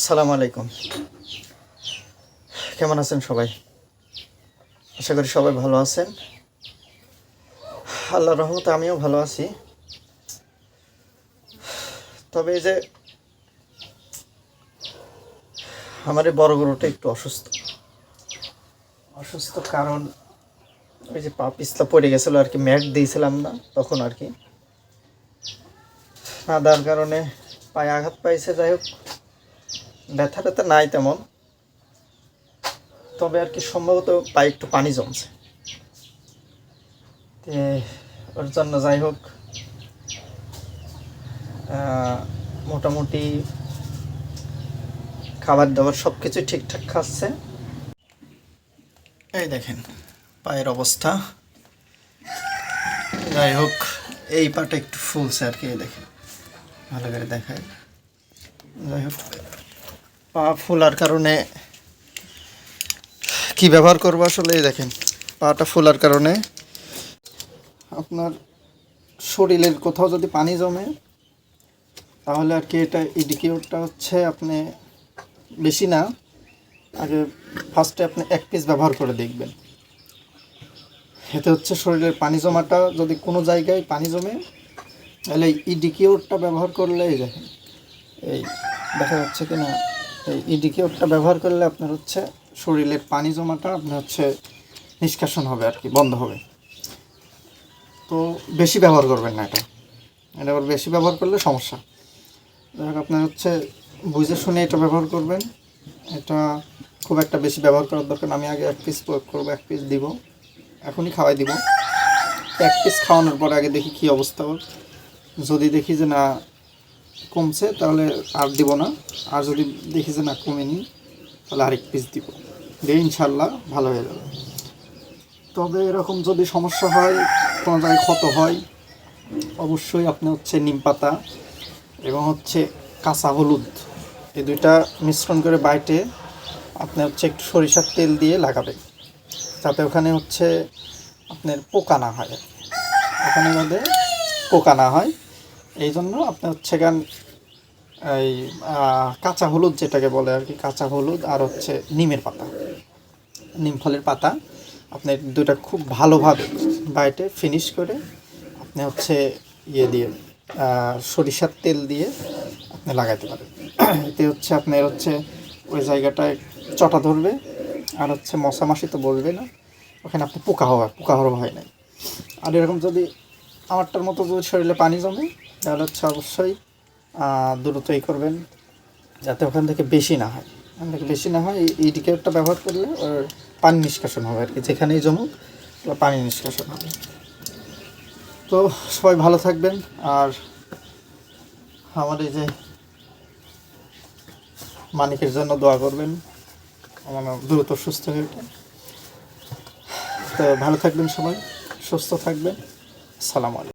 আসসালামু আলাইকুম। কেমন আছেন সবাই? আশা করি সবাই ভালো আছেন। আল্লাহ রহমতে আমিও ভালো আছি। তবে এই যে আমার এই বড় গরুটা একটু অসুস্থ। অসুস্থ কারণ ওই যে পা পিছলা পড়ে গেছিল, আর কি ম্যাট দিয়েছিলাম না তখন আর কি। না দেওয়ার কারণে পায়ে আঘাত পাইছে, যাই হোক। ব্যথা ট্যাথা নাই তেমন। তবে আর কি সম্ভবত পায়ে একটু পানি জমছে। ওর জন্য যাই হোক মোটামুটি খাবার দাবার সব কিছু ঠিকঠাক খাচ্ছে। এই দেখেন পায়ের অবস্থা। যাই হোক, এই পাটা একটু ফুলছে আর কি দেখেন। ভালো করে দেখায় যাই হোক। পা ফোলার কারণে কি ব্যবহার করব আসলে দেখেন, পাটা ফোলার কারণে। আপনার শরীরের কোথাও যদি পানি জমে, তাহলে আর কি এটা ইডিকিউরটা হচ্ছে আপনি বেশি না, আগে ফার্স্টে আপনি এক পিস ব্যবহার করে দেখবেন। এতে হচ্ছে শরীরের পানি জমাটা যদি কোনো জায়গায় পানি জমে, তাহলে ইডিকিউরটা ব্যবহার করলে এই দেখেন, এই দেখা যাচ্ছে কি না এই ইডিকিউরটা ব্যবহার করলে আপনার হচ্ছে শরীরের পানি জমাটা আপনার হচ্ছে নিষ্কাশন হবে আর কি, বন্ধ হবে। তো বেশি ব্যবহার করবেন না এটা। এটা আবার বেশি ব্যবহার করলে সমস্যা। যাই আপনার হচ্ছে বুঝে শুনে এটা ব্যবহার করবেন। এটা খুব একটা বেশি ব্যবহার করার দরকার। আমি আগে এক পিস প্রয়োগ করব, এক পিস দিব। এখনই খাওয়াই দিব। এক পিস খাওয়ানোর পর আগে দেখি কী অবস্থা যদি দেখি যে না কমছে, তাহলে আর দিব না। আর যদি দেখি যে না কমে কমেনি, তাহলে আরেক পিস দিব। দিয়ে ইনশাল্লাহ ভালো হয়ে যাবে। তবে এরকম যদি সমস্যা হয়, কোনো জায়গায় ক্ষত হয়, অবশ্যই আপনি হচ্ছে নিম পাতা এবং হচ্ছে কাঁচা হলুদ, এই দুইটা মিশ্রণ করে বাইটে আপনি হচ্ছে একটু সরিষার তেল দিয়ে লাগাবেন। যাতে ওখানে হচ্ছে আপনার পোকা না হয় ওখানে যাতে পোকা না হয়। এই জন্য আপনি হচ্ছে গান এই কাঁচা হলুদ যেটাকে বলে আর কি, কাঁচা হলুদ আর হচ্ছে নিমের পাতা। নিম ফলের পাতা। আপনি দুটা খুব ভালোভাবে বাইটে ফিনিশ করে আপনি হচ্ছে ইয়ে দিয়ে সরিষার তেল দিয়ে আপনি লাগাইতে পারেন। এতে হচ্ছে আপনার হচ্ছে ওই জায়গাটায় চটা ধরবে আর হচ্ছে মশা মাসি তো বলবে না, ওখানে আপনি পোকা হওয়া, পোকা হওয়ার হয় নাই। আর এরকম যদি আমারটার মতো যদি শরীরে পানি জমে তাহলে হচ্ছে অবশ্যই আহ, দ্রুত এই করবেন যাতে ওখান থেকে বেশি না হয়। ওখান থেকে বেশি না হয় এই ইডিকেটটা ব্যবহার করলে ওর পানি নিষ্কাশন হবে আর কি যেখানেই জমুক পানি নিষ্কাশন হবে। তো সবাই ভালো থাকবেন আর আমার এই যে মানিকের জন্য দোয়া করবেন আমার দ্রুত সুস্থ হয়ে ওঠে। তো ভালো থাকবেন সবাই সুস্থ থাকবেন। সালাম আলাইকুম।